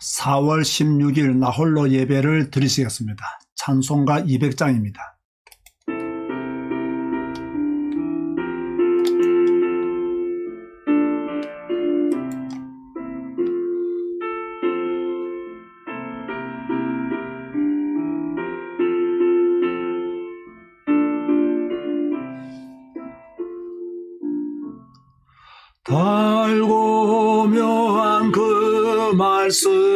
4월 16일 나홀로 예배를 드리시겠습니다. 찬송가 200장입니다. 달고 묘한 그 말씀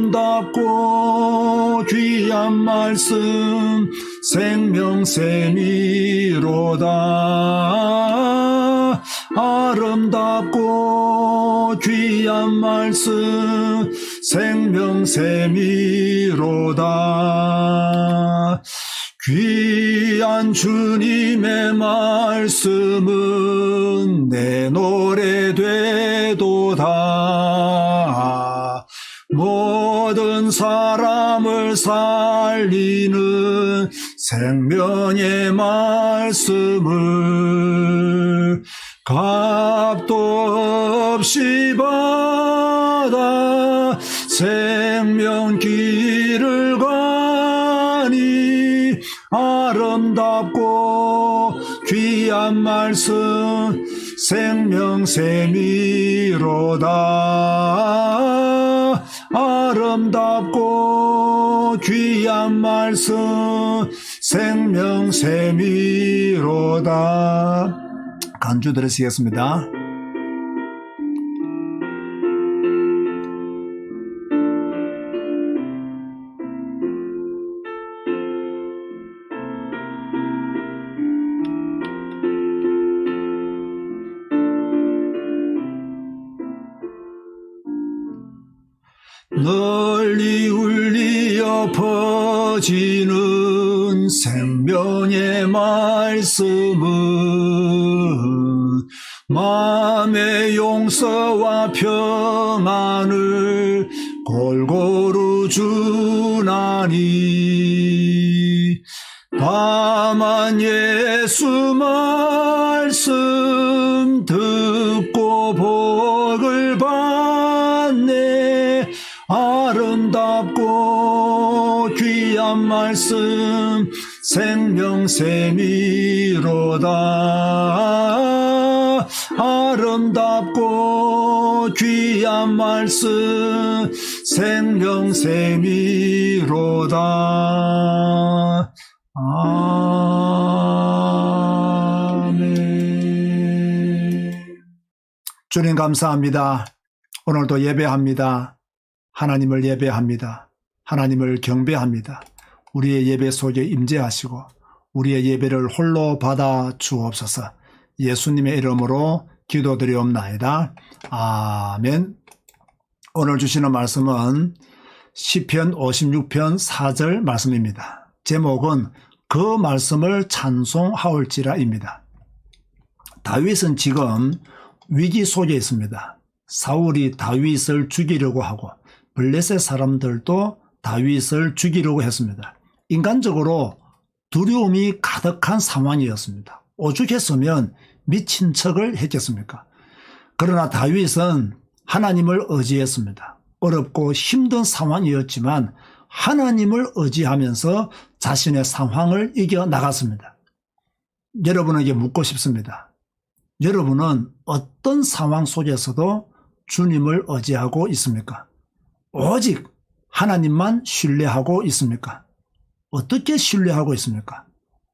아름답고 귀한 말씀 생명샘이로다. 아름답고 귀한 말씀 생명샘이로다. 귀한 주님의 말씀은 내 노래 되도다 사람을 살리는 생명의 말씀을 값도 없이 받아 생명 길을 가니 아름답고 귀한 말씀 생명샘이로다 아름답고 귀한 말씀 생명샘이로다 간주 들으시겠습니다. 널리 울리어 퍼지는 생명의 말씀은 마음의 용서와 평안을 골고루 주나니 다만 예수 말 아름답고 귀한 말씀 생명샘이로다 아름답고 귀한 말씀 생명샘이로다 아멘 주님 감사합니다. 오늘도 예배합니다. 하나님을 예배합니다. 하나님을 경배합니다. 우리의 예배 속에 임재하시고 우리의 예배를 홀로 받아 주옵소서. 예수님의 이름으로 기도드리옵나이다. 아멘. 오늘 주시는 말씀은 시편 56편 4절 말씀입니다. 제목은 그 말씀을 찬송하올지라입니다. 다윗은 지금 위기 속에 있습니다. 사울이 다윗을 죽이려고 하고 블레셋 사람들도 다윗을 죽이려고 했습니다. 인간적으로 두려움이 가득한 상황이었습니다. 오죽했으면 미친 척을 했겠습니까? 그러나 다윗은 하나님을 의지했습니다. 어렵고 힘든 상황이었지만 하나님을 의지하면서 자신의 상황을 이겨 나갔습니다. 여러분에게 묻고 싶습니다. 여러분은 어떤 상황 속에서도 주님을 의지하고 있습니까? 오직 하나님만 신뢰하고 있습니까? 어떻게 신뢰하고 있습니까?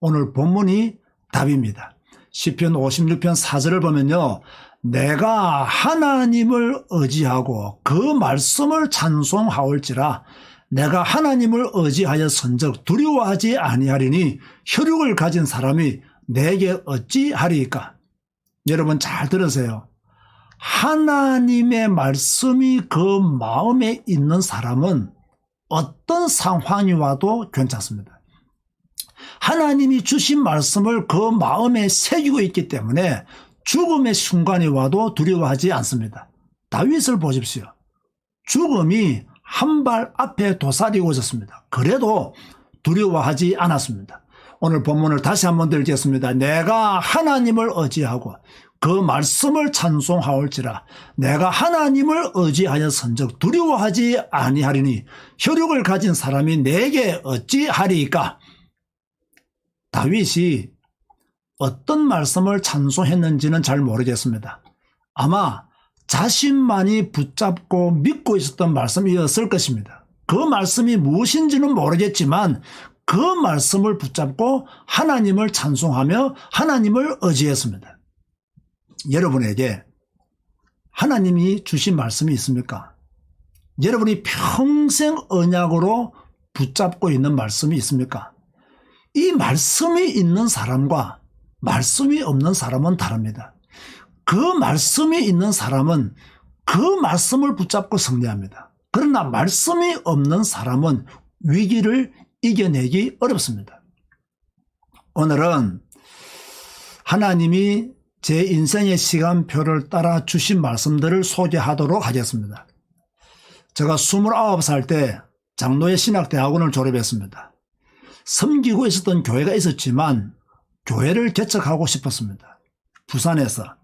오늘 본문이 답입니다. 시편 56편 4절을 보면요. 내가 하나님을 의지하고 그 말씀을 찬송하올지라 내가 하나님을 의지하여 선적 두려워하지 아니하리니 혈육을 가진 사람이 내게 어찌하리이까? 여러분 잘 들으세요. 하나님의 말씀이 그 마음에 있는 사람은 어떤 상황이 와도 괜찮습니다. 하나님이 주신 말씀을 그 마음에 새기고 있기 때문에 죽음의 순간이 와도 두려워하지 않습니다. 다윗을 보십시오. 죽음이 한 발 앞에 도사리고 있었습니다. 그래도 두려워하지 않았습니다. 오늘 본문을 다시 한번 들겠습니다. 내가 하나님을 의지하고 그 말씀을 찬송하올지라 내가 하나님을 의지하여 선적 두려워하지 아니하리니 혈육을 가진 사람이 내게 어찌하리이까 다윗이 어떤 말씀을 찬송했는지는 잘 모르겠습니다. 아마 자신만이 붙잡고 믿고 있었던 말씀이었을 것입니다. 그 말씀이 무엇인지는 모르겠지만 그 말씀을 붙잡고 하나님을 찬송하며 하나님을 의지했습니다. 여러분에게 하나님이 주신 말씀이 있습니까? 여러분이 평생 언약으로 붙잡고 있는 말씀이 있습니까? 이 말씀이 있는 사람과 말씀이 없는 사람은 다릅니다. 그 말씀이 있는 사람은 그 말씀을 붙잡고 승리합니다. 그러나 말씀이 없는 사람은 위기를 이겨내기 어렵습니다. 오늘은 하나님이 제 인생의 시간표를 따라 주신 말씀들을 소개하도록 하겠습니다. 제가 29살 때 장로의 신학대학원을 졸업했습니다. 섬기고 있었던 교회가 있었지만 교회를 개척하고 싶었습니다. 부산에서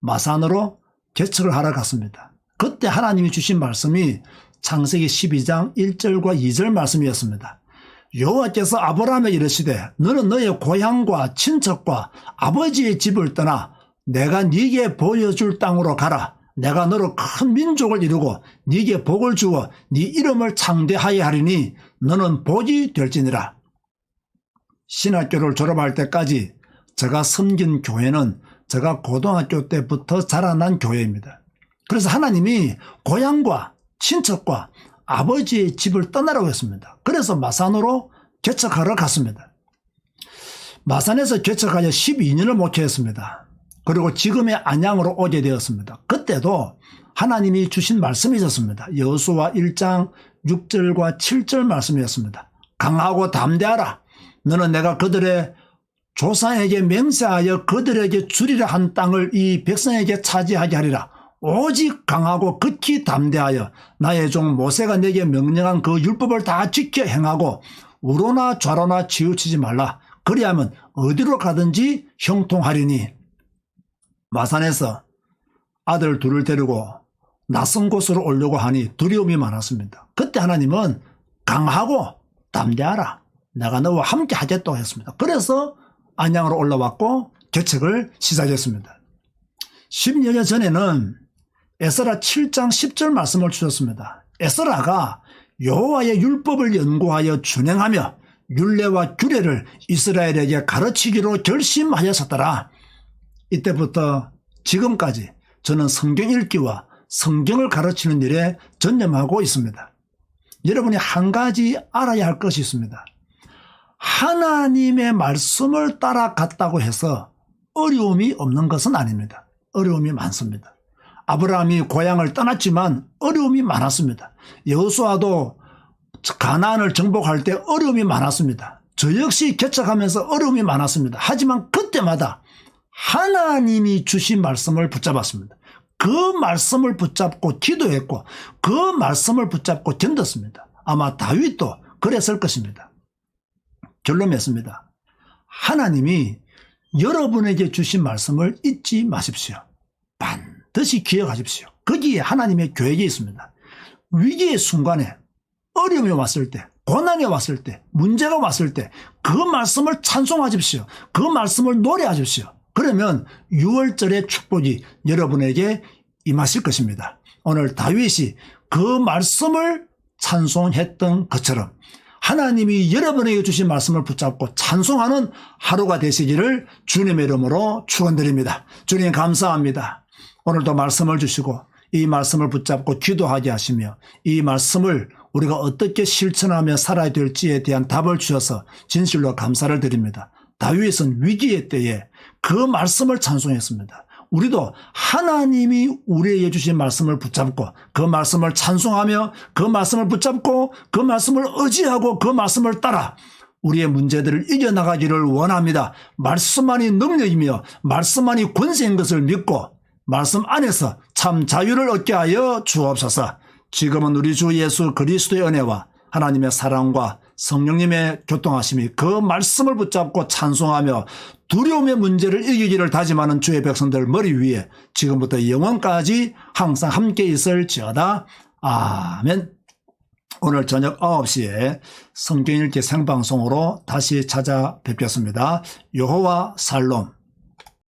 마산으로 개척을 하러 갔습니다. 그때 하나님이 주신 말씀이 창세기 12장 1절과 2절 말씀이었습니다. 여호와께서 아브라함에 이르시되 너는 너의 고향과 친척과 아버지의 집을 떠나 내가 네게 보여줄 땅으로 가라. 내가 너로 큰 민족을 이루고 네게 복을 주어 네 이름을 창대하게 하리니 너는 복이 될지니라. 신학교를 졸업할 때까지 제가 섬긴 교회는 제가 고등학교 때부터 자라난 교회입니다. 그래서 하나님이 고향과 친척과 아버지의 집을 떠나라고 했습니다. 그래서 마산으로 개척하러 갔습니다. 마산에서 개척하여 12년을 목회했습니다. 그리고 지금의 안양으로 오게 되었습니다. 그때도 하나님이 주신 말씀이 있었습니다. 여수와 1장 6절과 7절 말씀이었습니다. 강하고 담대하라. 너는 내가 그들의 조상에게 맹세하여 그들에게 주리라 한 땅을 이 백성에게 차지하게 하리라. 오직 강하고 극히 담대하여 나의 종 모세가 내게 명령한 그 율법을 다 지켜 행하고 우로나 좌로나 치우치지 말라. 그리하면 어디로 가든지 형통하리니 마산에서 아들 둘을 데리고 낯선 곳으로 오려고 하니 두려움이 많았습니다. 그때 하나님은 강하고 담대하라. 내가 너와 함께 하겠다고 했습니다. 그래서 안양으로 올라왔고 개척을 시작했습니다. 10여 년 전에는 에스라 7장 10절 말씀을 주셨습니다. 에스라가 여호와의 율법을 연구하여 준행하며 율례와 규례를 이스라엘에게 가르치기로 결심하였었더라. 이때부터 지금까지 저는 성경 읽기와 성경을 가르치는 일에 전념하고 있습니다. 여러분이 한 가지 알아야 할 것이 있습니다. 하나님의 말씀을 따라갔다고 해서 어려움이 없는 것은 아닙니다. 어려움이 많습니다. 아브라함이 고향을 떠났지만 어려움이 많았습니다. 여호수아도 가나안을 정복할 때 어려움이 많았습니다. 저 역시 개척하면서 어려움이 많았습니다. 하지만 그때마다 하나님이 주신 말씀을 붙잡았습니다. 그 말씀을 붙잡고 기도했고 그 말씀을 붙잡고 견뎠습니다. 아마 다윗도 그랬을 것입니다. 결론 맺습니다. 하나님이 여러분에게 주신 말씀을 잊지 마십시오. 반드시 기억하십시오. 거기에 하나님의 계획이 있습니다. 위기의 순간에 어려움이 왔을 때, 고난이 왔을 때, 문제가 왔을 때 그 말씀을 찬송하십시오. 그 말씀을 노래하십시오. 그러면 6월절의 축복이 여러분에게 임하실 것입니다. 오늘 다윗이 그 말씀을 찬송했던 것처럼 하나님이 여러분에게 주신 말씀을 붙잡고 찬송하는 하루가 되시기를 주님의 이름으로 축원드립니다. 주님 감사합니다. 오늘도 말씀을 주시고 이 말씀을 붙잡고 기도하게 하시며 이 말씀을 우리가 어떻게 실천하며 살아야 될지에 대한 답을 주셔서 진실로 감사를 드립니다. 다윗은 위기의 때에 그 말씀을 찬송했습니다. 우리도 하나님이 우리에게 주신 말씀을 붙잡고 그 말씀을 찬송하며 그 말씀을 붙잡고 그 말씀을 의지하고 그 말씀을 따라 우리의 문제들을 이겨나가기를 원합니다. 말씀만이 능력이며 말씀만이 권세인 것을 믿고 말씀 안에서 참 자유를 얻게 하여 주옵소서. 지금은 우리 주 예수 그리스도의 은혜와 하나님의 사랑과 성령님의 교통하심이 그 말씀을 붙잡고 찬송하며 두려움의 문제를 이기기를 다짐하는 주의 백성들 머리 위에 지금부터 영원까지 항상 함께 있을지어다. 아멘. 오늘 저녁 9시에 성경 읽기 생방송으로 다시 찾아뵙겠습니다. 여호와 살롬.